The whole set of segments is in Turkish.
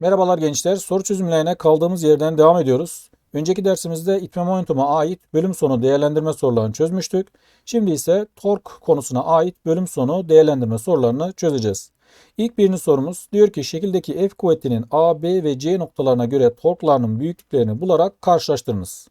Merhabalar gençler. Soru çözümlerine kaldığımız yerden devam ediyoruz. Önceki dersimizde itme momentuma ait bölüm sonu değerlendirme sorularını çözmüştük. Şimdi ise tork konusuna ait bölüm sonu değerlendirme sorularını çözeceğiz. İlk birinci sorumuz diyor ki şekildeki F kuvvetinin A, B ve C noktalarına göre torklarının büyüklüklerini bularak karşılaştırınız.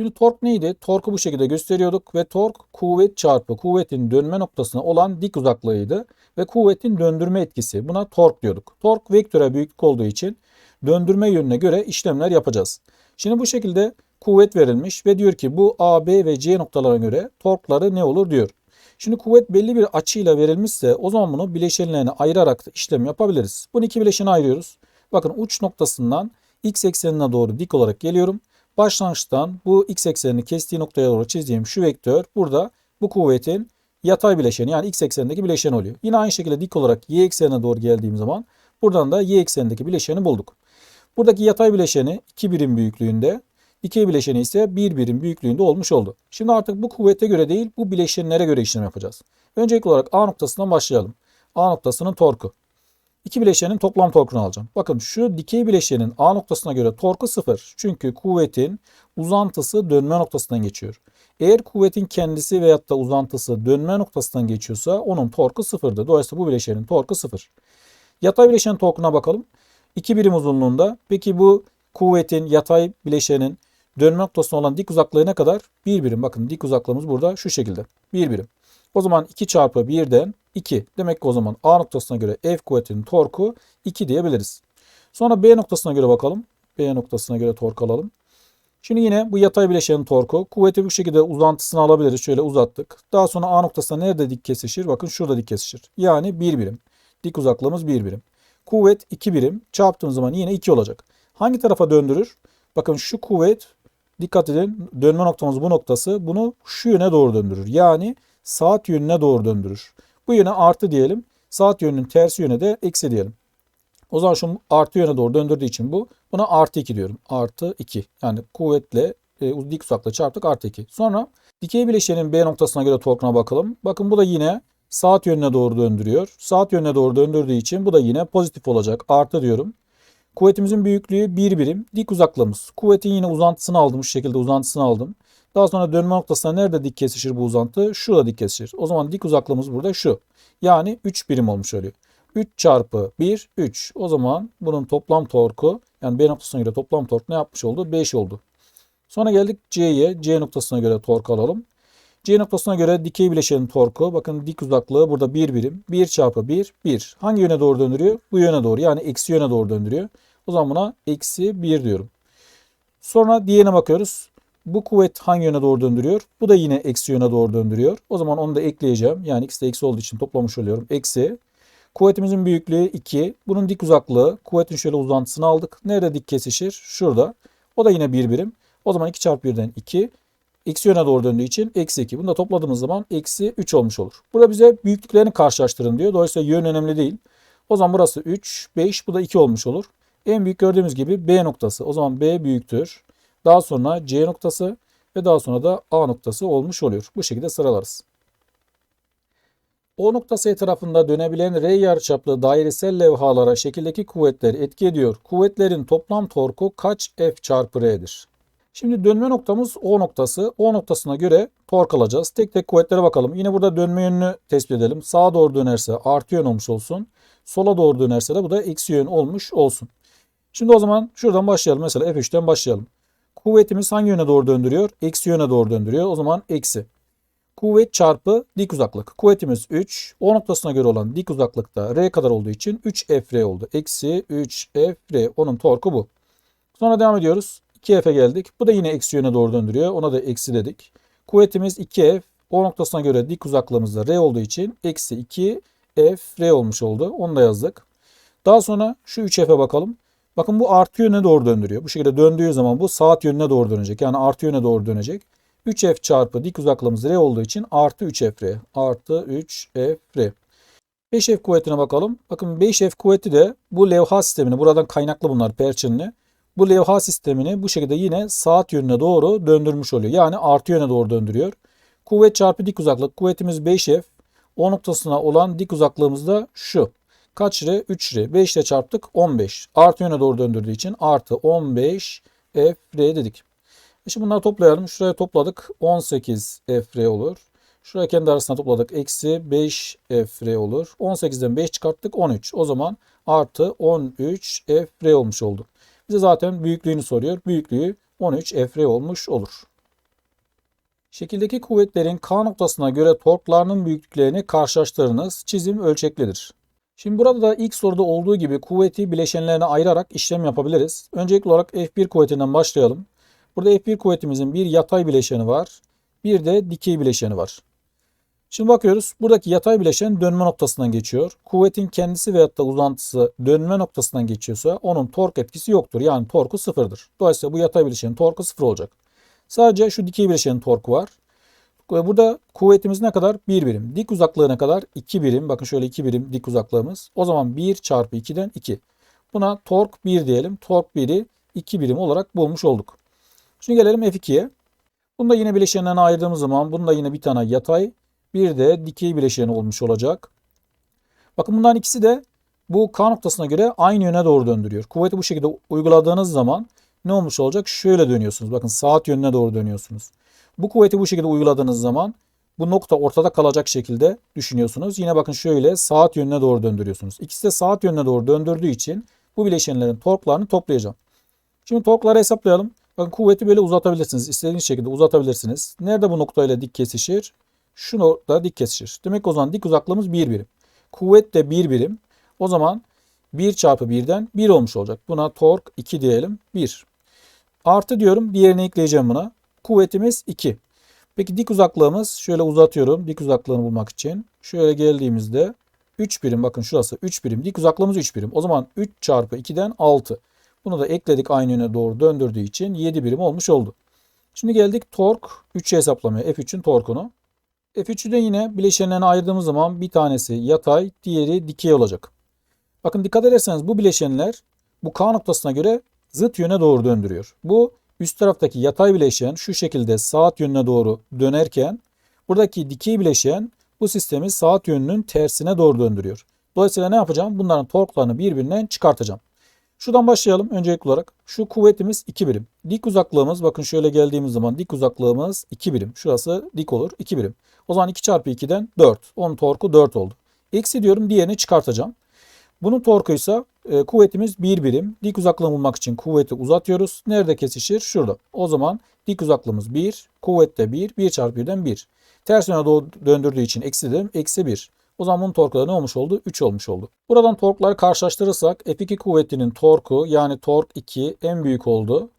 Şimdi tork neydi? Torku bu şekilde gösteriyorduk ve tork kuvvet çarpı kuvvetin dönme noktasına olan dik uzaklığıydı ve kuvvetin döndürme etkisi. Buna tork diyorduk. Tork vektöre büyüklük olduğu için döndürme yönüne göre işlemler yapacağız. Şimdi bu şekilde kuvvet verilmiş ve diyor ki bu A, B ve C noktalarına göre torkları ne olur diyor. Şimdi kuvvet belli bir açıyla verilmişse o zaman bunu bileşenlerine ayırarak işlem yapabiliriz. Bunu iki bileşene ayırıyoruz. Bakın uç noktasından x eksenine doğru dik olarak geliyorum. Başlangıçtan bu x eksenini kestiği noktaya doğru çizdiğim şu vektör burada bu kuvvetin yatay bileşeni yani x eksenindeki bileşeni oluyor. Yine aynı şekilde dik olarak y eksenine doğru geldiğim zaman buradan da y eksenindeki bileşeni bulduk. Buradaki yatay bileşeni 2 birim büyüklüğünde, dikey bileşeni ise 1 birim büyüklüğünde olmuş oldu. Şimdi artık bu kuvvete göre değil bu bileşenlere göre işlem yapacağız. Öncelikli olarak A noktasından başlayalım. A noktasının torku. İki bileşenin toplam torkunu alacağım. Bakın şu dikey bileşenin A noktasına göre torku sıfır. Çünkü kuvvetin uzantısı dönme noktasından geçiyor. Eğer kuvvetin kendisi veyahut da uzantısı dönme noktasından geçiyorsa onun torku sıfırdır. Dolayısıyla bu bileşenin torku sıfır. Yatay bileşenin torkuna bakalım. 2 birim uzunluğunda. Peki bu kuvvetin yatay bileşenin dönme noktasına olan dik uzaklığı ne kadar? 1 birim. Bakın dik uzaklığımız burada şu şekilde. 1 birim. O zaman 2 çarpı 1'den 2. Demek ki o zaman A noktasına göre F kuvvetinin torku 2 diyebiliriz. Sonra B noktasına göre bakalım. B noktasına göre tork alalım. Şimdi yine bu yatay bileşenin torku. Kuvveti bu şekilde uzantısını alabiliriz. Şöyle uzattık. Daha sonra A noktasına nerede dik kesişir? Bakın şurada dik kesişir. Yani 1 birim. Dik uzaklığımız 1 birim. Kuvvet 2 birim. Çarptığımız zaman yine 2 olacak. Hangi tarafa döndürür? Bakın şu kuvvet dikkat edin dönme noktamız bu noktası. Bunu şu yöne doğru döndürür. Yani saat yönüne doğru döndürür. Bu yöne artı diyelim. Saat yönünün tersi yöne de eksi diyelim. O zaman şu artı yöne doğru döndürdüğü için bu. Buna artı 2 diyorum. Artı 2. Yani kuvvetle e, dik uzaklığı çarptık artı 2. Sonra dikey bileşenin B noktasına göre torkuna bakalım. Bakın bu da yine saat yönüne doğru döndürüyor. Saat yönüne doğru döndürdüğü için bu da yine pozitif olacak. Artı diyorum. Kuvvetimizin büyüklüğü 1 birim. Dik uzaklığımız. Kuvvetin yine uzantısını aldım. Şu şekilde uzantısını aldım. Daha sonra dönme noktasına nerede dik kesişir bu uzantı? Şurada dik kesişir. O zaman dik uzaklığımız burada şu. Yani 3 birim olmuş oluyor. 3 çarpı 1 3. O zaman bunun toplam torku yani B noktasına göre toplam tork ne yapmış oldu? 5 oldu. Sonra geldik C'ye. C noktasına göre tork alalım. C noktasına göre dikey bileşenin torku. Bakın dik uzaklığı burada 1 birim. 1 çarpı 1 1. Hangi yöne doğru döndürüyor? Bu yöne doğru yani eksi yöne doğru döndürüyor. O zaman buna eksi 1 diyorum. Sonra diğerine bakıyoruz. Bu kuvvet hangi yöne doğru döndürüyor? Bu da yine eksi yöne doğru döndürüyor. O zaman onu da ekleyeceğim. Yani x de eksi olduğu için toplamış oluyorum. Eksi. Kuvvetimizin büyüklüğü 2. Bunun dik uzaklığı. Kuvvetin şöyle uzantısını aldık. Nerede dik kesişir? Şurada. O da yine 1 birim. O zaman 2 çarpı 1'den 2. Eksi yöne doğru döndüğü için eksi 2. Bunu da topladığımız zaman eksi 3 olmuş olur. Burada bize büyüklüklerini karşılaştırın diyor. Dolayısıyla yön önemli değil. O zaman burası 3, 5. Bu da 2 olmuş olur. En büyük gördüğümüz gibi B noktası. O zaman B büyüktür. Daha sonra C noktası ve daha sonra da A noktası olmuş oluyor. Bu şekilde sıralarız. O noktası etrafında dönebilen R yarıçaplı dairesel levhalara şekildeki kuvvetler etki ediyor. Kuvvetlerin toplam torku kaç F çarpı R'dir? Şimdi dönme noktamız O noktası. O noktasına göre tork alacağız. Tek tek kuvvetlere bakalım. Yine burada dönme yönünü tespit edelim. Sağa doğru dönerse artı yön olmuş olsun. Sola doğru dönerse de bu da eksi yön olmuş olsun. Şimdi o zaman şuradan başlayalım. Mesela F3'ten başlayalım. Kuvvetimiz hangi yöne doğru döndürüyor? Eksi yöne doğru döndürüyor. O zaman eksi. Kuvvet çarpı dik uzaklık. Kuvvetimiz 3. O noktasına göre olan dik uzaklıkta R kadar olduğu için 3FR oldu. Eksi 3FR. Onun torku bu. Sonra devam ediyoruz. 2F'e geldik. Bu da yine eksi yöne doğru döndürüyor. Ona da eksi dedik. Kuvvetimiz 2F. O noktasına göre dik uzaklığımız da R olduğu için eksi 2 F R olmuş oldu. Onu da yazdık. Daha sonra şu 3F'e bakalım. Bakın bu artı yöne doğru döndürüyor. Bu şekilde döndüğü zaman bu saat yönüne doğru dönecek. Yani artı yöne doğru dönecek. 3F çarpı dik uzaklığımız R olduğu için artı 3F R. Artı 3F R. 5F kuvvetine bakalım. Bakın 5F kuvveti de bu levha sistemini buradan kaynaklı bunlar perçinli. Bu levha sistemini bu şekilde yine saat yönüne doğru döndürmüş oluyor. Yani artı yöne doğru döndürüyor. Kuvvet çarpı dik uzaklık. Kuvvetimiz 5F. O noktasına olan dik uzaklığımız da şu. Kaç lira? 3 lira. 5 ile çarptık 15. Artı yöne doğru döndürdüğü için artı 15 f r dedik. E Şimdi bunları toplayalım. Şuraya topladık. 18 f r olur. Şuraya kendi arasına topladık. Eksi 5 f r olur. 18'den 5 çıkarttık 13. O zaman artı 13 f r olmuş oldu. Bize zaten büyüklüğünü soruyor. Büyüklüğü 13 f r olmuş olur. Şekildeki kuvvetlerin K noktasına göre torklarının büyüklüklerini karşılaştırınız. Çizim ölçeklidir. Şimdi burada da ilk soruda olduğu gibi kuvveti bileşenlerine ayırarak işlem yapabiliriz. Öncelikli olarak F1 kuvvetinden başlayalım. Burada F1 kuvvetimizin bir yatay bileşeni var. Bir de dikey bileşeni var. Şimdi bakıyoruz. Buradaki yatay bileşen dönme noktasından geçiyor. Kuvvetin kendisi veyahut da uzantısı dönme noktasından geçiyorsa onun tork etkisi yoktur. Yani torku sıfırdır. Dolayısıyla bu yatay bileşenin torku sıfır olacak. Sadece şu dikey bileşenin torku var. Burada kuvvetimiz ne kadar? 1 birim. Dik uzaklığı ne kadar? 2 birim. Bakın şöyle 2 birim dik uzaklığımız. O zaman 1 çarpı 2'den 2. Buna tork 1 diyelim. Tork 1'i 2 birim olarak bulmuş olduk. Şimdi gelelim F2'ye. Bunu da yine bileşenlerine ayırdığımız zaman bunda yine bir tane yatay bir de dikey bileşeni olmuş olacak. Bakın bunların ikisi de bu K noktasına göre aynı yöne doğru döndürüyor. Kuvveti bu şekilde uyguladığınız zaman ne olmuş olacak? Şöyle dönüyorsunuz. Bakın saat yönüne doğru dönüyorsunuz. Bu kuvveti bu şekilde uyguladığınız zaman bu nokta ortada kalacak şekilde düşünüyorsunuz. Yine bakın şöyle saat yönüne doğru döndürüyorsunuz. İkisi de saat yönüne doğru döndürdüğü için bu bileşenlerin torklarını toplayacağım. Şimdi torkları hesaplayalım. Bakın kuvveti böyle uzatabilirsiniz. İstediğiniz şekilde uzatabilirsiniz. Nerede bu noktayla dik kesişir? Şu nokta dik kesişir. Demek o zaman dik uzaklığımız 1 birim. Kuvvet de 1 birim. O zaman 1 çarpı 1'den 1 olmuş olacak. Buna tork 2 diyelim. 1. Artı diyorum. Diğerini ekleyeceğim buna. Kuvvetimiz 2. Peki dik uzaklığımız şöyle uzatıyorum. Dik uzaklığını bulmak için. Şöyle geldiğimizde 3 birim bakın şurası 3 birim. Dik uzaklığımız 3 birim. O zaman 3 çarpı 2'den 6. Bunu da ekledik aynı yöne doğru döndürdüğü için 7 birim olmuş oldu. Şimdi geldik tork 3'ü hesaplamaya. F3'ün torkunu. F3'ü de yine bileşenlerine ayırdığımız zaman bir tanesi yatay, diğeri dikey olacak. Bakın dikkat ederseniz bu bileşenler bu K noktasına göre zıt yöne doğru döndürüyor. Bu üst taraftaki yatay bileşen şu şekilde saat yönüne doğru dönerken buradaki dikey bileşen bu sistemi saat yönünün tersine doğru döndürüyor. Dolayısıyla ne yapacağım? Bunların torklarını birbirinden çıkartacağım. Şuradan başlayalım öncelikli olarak. Şu kuvvetimiz 2 birim. Dik uzaklığımız bakın şöyle geldiğimiz zaman dik uzaklığımız 2 birim. Şurası dik olur 2 birim. O zaman 2 çarpı 2'den 4. Onun torku 4 oldu. Eksi diyorum diğerini çıkartacağım. Bunun torkuysa e, kuvvetimiz 1 birim. Dik uzaklığı bulmak için kuvveti uzatıyoruz. Nerede kesişir? Şurada. O zaman dik uzaklığımız 1. Kuvvet de 1. 1 çarpı 1'den 1. Ters yöne doğru döndürdüğü için eksi dedim. Eksi 1. O zaman bunun torku ne olmuş oldu? 3 olmuş oldu. Buradan torkları karşılaştırırsak F2 kuvvetinin torku yani tork 2 en büyük oldu.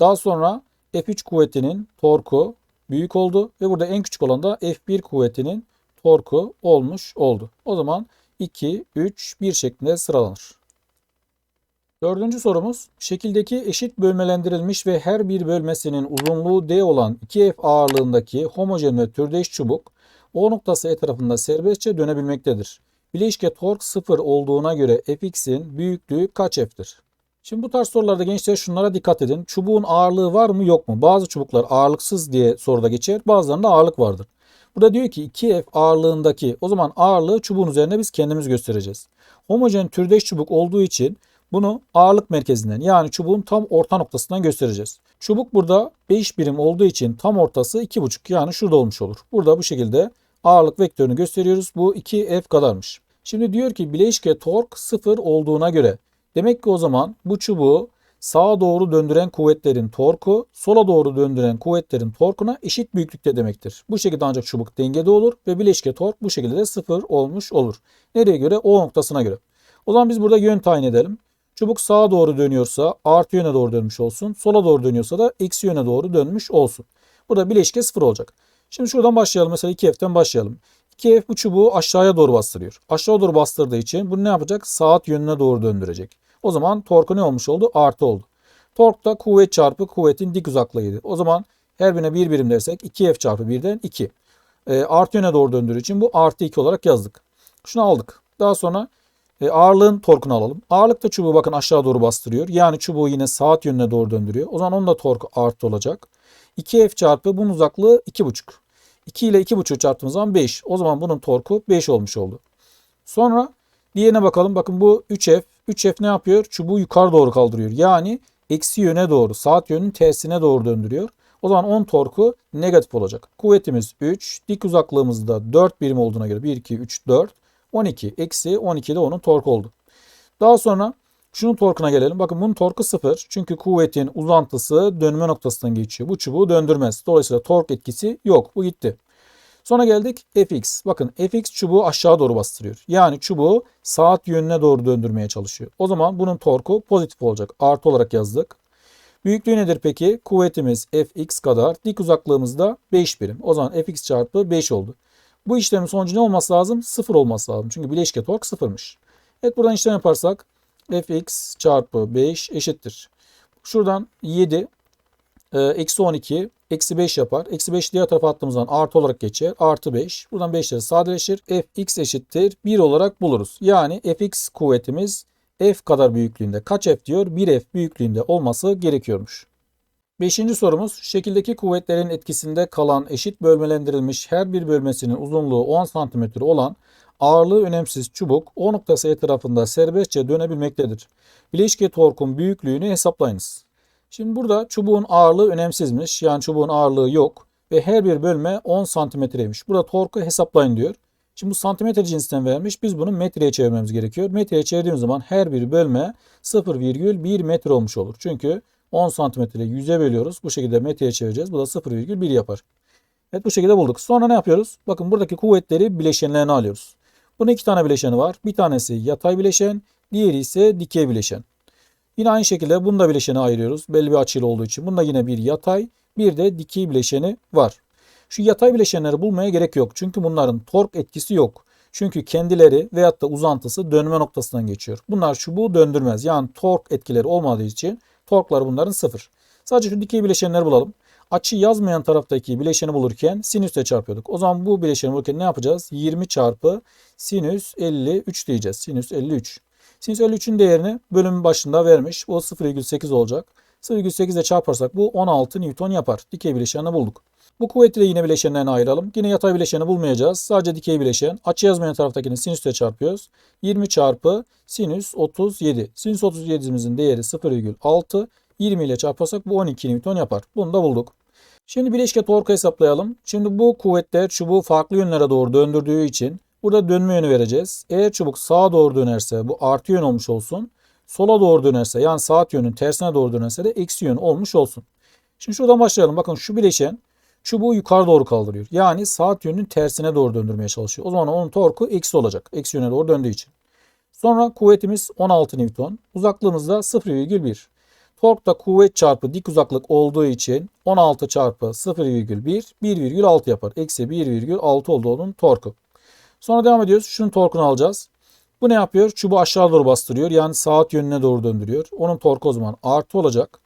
Daha sonra F3 kuvvetinin torku büyük oldu ve burada en küçük olan da F1 kuvvetinin torku olmuş oldu. O zaman 2, 3, 1 şeklinde sıralanır. Dördüncü sorumuz, şekildeki eşit bölmelendirilmiş ve her bir bölmesinin uzunluğu D olan 2F ağırlığındaki homojen ve türdeş çubuk O noktası etrafında serbestçe dönebilmektedir. Bileşke tork 0 olduğuna göre Fx'in büyüklüğü kaç F'tir? Şimdi bu tarz sorularda gençler şunlara dikkat edin. Çubuğun ağırlığı var mı yok mu? Bazı çubuklar ağırlıksız diye soruda geçer. Bazılarında ağırlık vardır. Burada diyor ki 2F ağırlığındaki o zaman ağırlığı çubuğun üzerine biz kendimiz göstereceğiz. Homojen türdeş çubuk olduğu için bunu ağırlık merkezinden yani çubuğun tam orta noktasından göstereceğiz. Çubuk burada 5 birim olduğu için tam ortası 2,5 yani şurada olmuş olur. Burada bu şekilde ağırlık vektörünü gösteriyoruz. Bu 2F kadarmış. Şimdi diyor ki bileşke tork 0 olduğuna göre demek ki o zaman bu çubuğu sağa doğru döndüren kuvvetlerin torku sola doğru döndüren kuvvetlerin torkuna eşit büyüklükte demektir. Bu şekilde ancak çubuk dengede olur ve bileşke tork bu şekilde de sıfır olmuş olur. Nereye göre? O noktasına göre. O zaman biz burada yön tayin edelim. Çubuk sağa doğru dönüyorsa artı yöne doğru dönmüş olsun. Sola doğru dönüyorsa da eksi yöne doğru dönmüş olsun. Burada bileşke sıfır olacak. Şimdi şuradan başlayalım. Mesela 2F'ten başlayalım. 2F bu çubuğu aşağıya doğru bastırıyor. Aşağı doğru bastırdığı için bunu ne yapacak? Saat yönüne doğru döndürecek. O zaman torku ne olmuş oldu? Artı oldu. Tork da kuvvet çarpı kuvvetin dik uzaklığıydı. O zaman her birine bir birim dersek 2F çarpı 1'den 2. E, artı yöne doğru döndürdüğü için bu artı 2 olarak yazdık. Şunu aldık. Daha sonra e, ağırlığın torkunu alalım. Ağırlık da çubuğu bakın aşağı doğru bastırıyor. Yani çubuğu yine saat yönüne doğru döndürüyor. O zaman onun da torku artı olacak. 2F çarpı bunun uzaklığı 2,5. 2 ile 2,5 çarptığımız zaman 5. O zaman bunun torku 5 olmuş oldu. Sonra Diğerine bakalım. Bakın bu 3F. 3F ne yapıyor? Çubuğu yukarı doğru kaldırıyor. Yani eksi yöne doğru, saat yönünün tersine doğru döndürüyor. O zaman 10 torku negatif olacak. Kuvvetimiz 3. Dik uzaklığımız da 4 birim olduğuna göre 1, 2, 3, 4. 12. Eksi 12 de onun torku oldu. Daha sonra şunun torkuna gelelim. Bakın bunun torku 0. Çünkü kuvvetin uzantısı dönme noktasından geçiyor. Bu çubuğu döndürmez. Dolayısıyla tork etkisi yok. Bu gitti. Sonra geldik fx. Bakın fx çubuğu aşağı doğru bastırıyor. Yani çubuğu saat yönüne doğru döndürmeye çalışıyor. O zaman bunun torku pozitif olacak. Artı olarak yazdık. Büyüklüğü nedir peki? Kuvvetimiz fx kadar. Dik uzaklığımız da 5 birim. O zaman fx çarpı 5 oldu. Bu işlemin sonucu ne olması lazım? 0 olması lazım. Çünkü bileşke tork 0'mış. Evet buradan işlem yaparsak fx çarpı 5 eşittir. Şuradan 7 e, eksi 12 eksi 5 yapar. Eksi 5 diğer tarafa attığımızdan artı olarak geçer. Artı 5. Buradan 5'leri sadeleşir. fx eşittir 1 olarak buluruz. Yani fx kuvvetimiz f kadar büyüklüğünde. Kaç f diyor? 1f büyüklüğünde olması gerekiyormuş. Beşinci sorumuz şekildeki kuvvetlerin etkisinde kalan eşit bölmelendirilmiş her bir bölmesinin uzunluğu 10 cm olan ağırlığı önemsiz çubuk O noktası etrafında serbestçe dönebilmektedir. Bileşke torkun büyüklüğünü hesaplayınız. Şimdi burada çubuğun ağırlığı önemsizmiş. Yani çubuğun ağırlığı yok. Ve her bir bölme 10 santimetreymiş. Burada torku hesaplayın diyor. Şimdi bu santimetre cinsinden vermiş. Biz bunu metreye çevirmemiz gerekiyor. Metreye çevirdiğimiz zaman her bir bölme 0,1 metre olmuş olur. Çünkü 10 santimetre 100'e bölüyoruz. Bu şekilde metreye çevireceğiz. Bu da 0,1 yapar. Evet bu şekilde bulduk. Sonra ne yapıyoruz? Bakın buradaki kuvvetleri bileşenlerine alıyoruz. Bunun iki tane bileşeni var. Bir tanesi yatay bileşen, diğeri ise dikey bileşen. Yine aynı şekilde bunu da bileşene ayırıyoruz. Belli bir açıyla olduğu için. Bunda yine bir yatay, bir de dikey bileşeni var. Şu yatay bileşenleri bulmaya gerek yok. Çünkü bunların tork etkisi yok. Çünkü kendileri veyahut da uzantısı dönme noktasından geçiyor. Bunlar çubuğu döndürmez. Yani tork etkileri olmadığı için torklar bunların sıfır. Sadece şu dikey bileşenleri bulalım. Açı yazmayan taraftaki bileşeni bulurken sinüsle çarpıyorduk. O zaman bu bileşeni bulurken ne yapacağız? 20 çarpı sinüs 53 diyeceğiz. Sinüs 53. Sinüs 53'ün değerini bölümün başında vermiş. Bu 0,8 olacak. 0,8 ile çarparsak bu 16 Newton yapar. Dikey bileşenini bulduk. Bu kuvveti de yine bileşenlerine ayıralım. Yine yatay bileşeni bulmayacağız. Sadece dikey bileşen. Açı yazmayan taraftakini sinüsle çarpıyoruz. 20 çarpı sinüs 37. Sinüs 37'imizin değeri 0,6. 20 ile çarparsak bu 12 Newton yapar. Bunu da bulduk. Şimdi bileşke torku hesaplayalım. Şimdi bu kuvvetler çubuğu farklı yönlere doğru döndürdüğü için burada dönme yönü vereceğiz. Eğer çubuk sağa doğru dönerse bu artı yön olmuş olsun. Sola doğru dönerse yani saat yönün tersine doğru dönerse de eksi yön olmuş olsun. Şimdi şuradan başlayalım. Bakın şu bileşen çubuğu yukarı doğru kaldırıyor. Yani saat yönünün tersine doğru döndürmeye çalışıyor. O zaman onun torku eksi olacak. Eksi yöne doğru döndüğü için. Sonra kuvvetimiz 16 Newton. Uzaklığımız da 0,1. Tork da kuvvet çarpı dik uzaklık olduğu için 16 çarpı 0,1 1,6 yapar. Eksi 1,6 oldu onun torku. Sonra devam ediyoruz. Şunun torkunu alacağız. Bu ne yapıyor? Çubuğu aşağı doğru bastırıyor. Yani saat yönüne doğru döndürüyor. Onun torku o zaman artı olacak.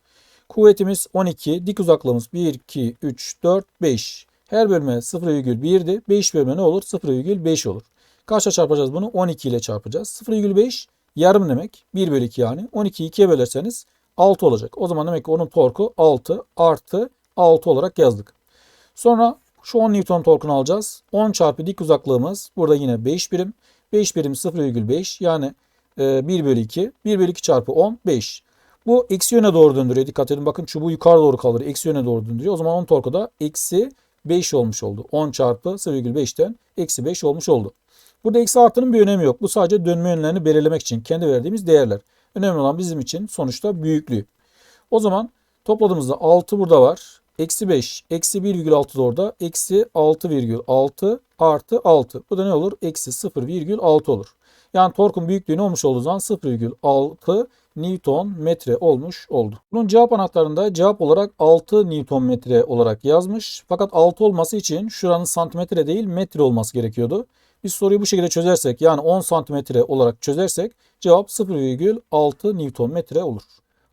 Kuvvetimiz 12. Dik uzaklığımız 1, 2, 3, 4, 5. Her bölme 0,1'di. 5 bölme ne olur? 0,5 olur. Kaçla çarpacağız bunu? 12 ile çarpacağız. 0,5 yarım demek. 1 bölü 2 yani. 12'yi 2'ye bölerseniz 6 olacak. O zaman demek ki onun torku 6 artı 6 olarak yazdık. Sonra şu 10 Newton torkunu alacağız. 10 çarpı dik uzaklığımız burada yine 5 birim. 5 birim 0,5 yani 1 bölü 2. 1 bölü 2 çarpı 10 5. Bu eksi yöne doğru döndürüyor. Dikkat edin bakın çubuğu yukarı doğru kaldırıyor. Eksi yöne doğru döndürüyor. O zaman 10 torku da eksi 5 olmuş oldu. 10 çarpı 0,5'ten eksi 5 olmuş oldu. Burada eksi artının bir önemi yok. Bu sadece dönme yönlerini belirlemek için kendi verdiğimiz değerler. Önemli olan bizim için sonuçta büyüklüğü. O zaman topladığımızda 6 burada var. Eksi 5, eksi 1,6 da orada. Eksi 6,6 artı 6. Bu da ne olur? Eksi 0,6 olur. Yani torkun büyüklüğü ne olmuş olduğu zaman 0,6 Newton metre olmuş oldu. Bunun cevap anahtarında cevap olarak 6 Newton metre olarak yazmış. Fakat 6 olması için şuranın santimetre değil metre olması gerekiyordu. Biz soruyu bu şekilde çözersek yani 10 santimetre olarak çözersek cevap 0,6 Newton metre olur.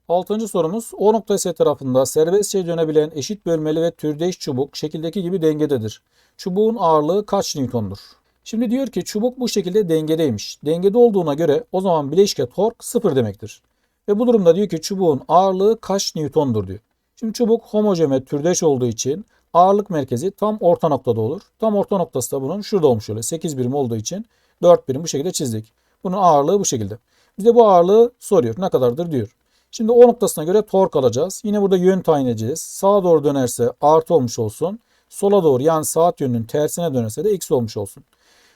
Altıncı sorumuz O noktası tarafında serbestçe dönebilen eşit bölmeli ve türdeş çubuk şekildeki gibi dengededir. Çubuğun ağırlığı kaç Newton'dur? Şimdi diyor ki çubuk bu şekilde dengedeymiş. Dengede olduğuna göre o zaman bileşke tork sıfır demektir. Ve bu durumda diyor ki çubuğun ağırlığı kaç Newton'dur diyor. Şimdi çubuk homojen ve türdeş olduğu için ağırlık merkezi tam orta noktada olur. Tam orta noktası da bunun şurada olmuş öyle. 8 birim olduğu için 4 birim bu şekilde çizdik. Bunun ağırlığı bu şekilde. Bize bu ağırlığı soruyor. Ne kadardır diyor. Şimdi o noktasına göre tork alacağız. Yine burada yön tayin edeceğiz. Sağa doğru dönerse artı olmuş olsun. Sola doğru yani saat yönünün tersine dönerse de eksi olmuş olsun.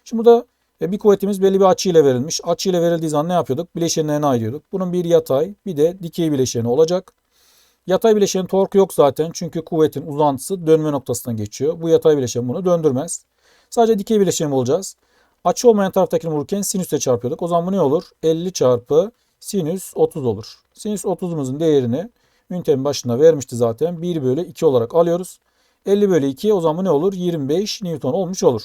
Şimdi burada e, bir kuvvetimiz belli bir açı ile verilmiş. Açı ile verildiği zaman ne yapıyorduk? Bileşenlerine ayırıyorduk. Bunun bir yatay bir de dikey bileşeni olacak. Yatay bileşenin torku yok zaten. Çünkü kuvvetin uzantısı dönme noktasından geçiyor. Bu yatay bileşen bunu döndürmez. Sadece dikey bileşeni bulacağız. Açı olmayan taraftakini vururken sinüsle çarpıyorduk. O zaman bu ne olur? 50 çarpı sinüs 30 olur. Sinüs 30'umuzun değerini ünitenin başına vermişti zaten. 1 bölü 2 olarak alıyoruz. 50 bölü 2 o zaman ne olur? 25 Newton olmuş olur.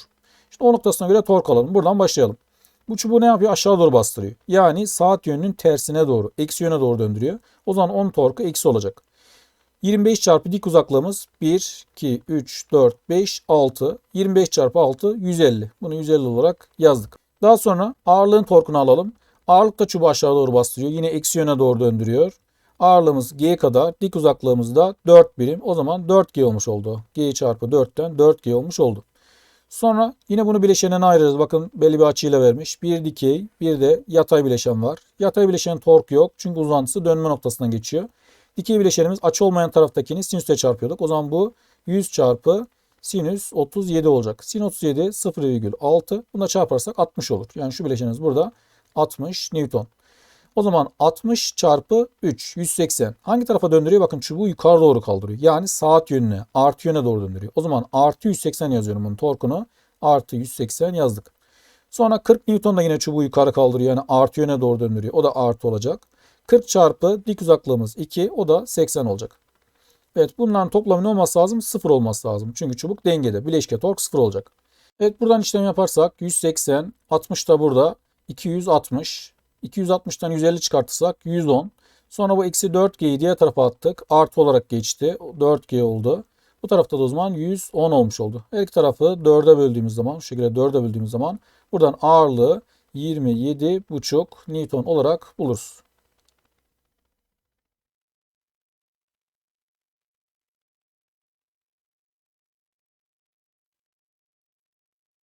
İşte o noktasına göre tork alalım. Buradan başlayalım. Bu çubuğu ne yapıyor? Aşağı doğru bastırıyor. Yani saat yönünün tersine doğru, eksi yöne doğru döndürüyor. O zaman 10 torku eksi olacak. 25 çarpı dik uzaklığımız 1, 2, 3, 4, 5, 6. 25 çarpı 6 150. Bunu 150 olarak yazdık. Daha sonra ağırlığın torkunu alalım. Ağırlık da çubuğu aşağı doğru bastırıyor. Yine eksi yöne doğru döndürüyor. Ağırlığımız G kadar. Dik uzaklığımız da 4 birim. O zaman 4G olmuş oldu. G çarpı 4'ten 4G olmuş oldu. Sonra yine bunu bileşenine ayırırız. Bakın belli bir açıyla vermiş. Bir dikey, bir de yatay bileşen var. Yatay bileşenin tork yok. Çünkü uzantısı dönme noktasından geçiyor. Dikey bileşenimiz açı olmayan taraftakini sinüsle çarpıyorduk. O zaman bu 100 çarpı sinüs 37 olacak. Sin 37 0,6. Buna çarparsak 60 olur. Yani şu bileşenimiz burada 60 Newton. O zaman 60 çarpı 3 180. Hangi tarafa döndürüyor? Bakın çubuğu yukarı doğru kaldırıyor. Yani saat yönüne artı yöne doğru döndürüyor. O zaman artı 180 yazıyorum bunun torkunu. Artı 180 yazdık. Sonra 40 Newton da yine çubuğu yukarı kaldırıyor. Yani artı yöne doğru döndürüyor. O da artı olacak. 40 çarpı dik uzaklığımız 2 o da 80 olacak. Evet bunların toplamı ne olması lazım? 0 olması lazım. Çünkü çubuk dengede. Bileşke tork 0 olacak. Evet buradan işlem yaparsak 180, 60 da burada 260. 260'tan 150 çıkartırsak 110. Sonra bu eksi 4G'yi diğer tarafa attık. Artı olarak geçti. 4G oldu. Bu tarafta da o zaman 110 olmuş oldu. Her iki tarafı 4'e böldüğümüz zaman, şu şekilde 4'e böldüğümüz zaman buradan ağırlığı 27,5 Newton olarak buluruz.